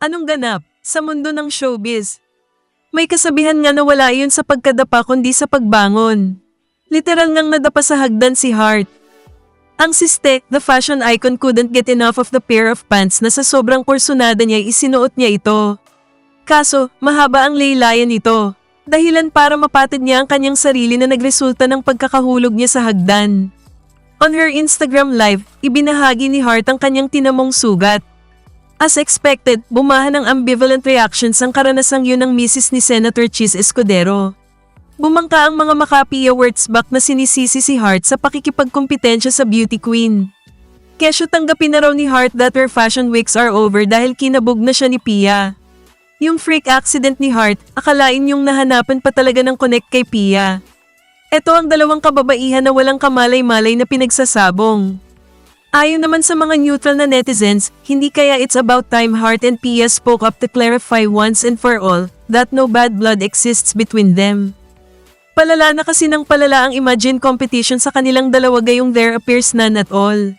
Anong ganap sa mundo ng showbiz? May kasabihan nga na wala yun sa pagkadapa kundi sa pagbangon. Literal ngang nadapa sa hagdan si Hart. Ang siste, the fashion icon couldn't get enough of the pair of pants na sa sobrang kursunada niya isinuot niya ito. Kaso, mahaba ang laylayan nito. Dahilan para mapatid niya ang kanyang sarili na nagresulta ng pagkakahulog niya sa hagdan. On her Instagram live, ibinahagi ni Hart ang kanyang tinamong sugat. As expected, bumahan ng ambivalent reactions ang karanasang yun ng misis ni Senator Cheese Escudero. Bumangka ang mga Makapi Awards back na sinisisi si Hart sa pakikipagkompetensya sa beauty queen. Kesyo tanggapin na raw ni Hart that her fashion weeks are over dahil kinabog na siya ni Pia. Yung freak accident ni Hart, akalain yung nahanapan pa talaga ng connect kay Pia. Ito ang dalawang kababaihan na walang kamalay-malay na pinagsasabong. Ayon naman sa mga neutral na netizens, hindi kaya it's about time Hart and Pia spoke up to clarify once and for all that no bad blood exists between them. Palala na kasi ng palala ang imagine competition sa kanilang dalawa gayong there appears none at all.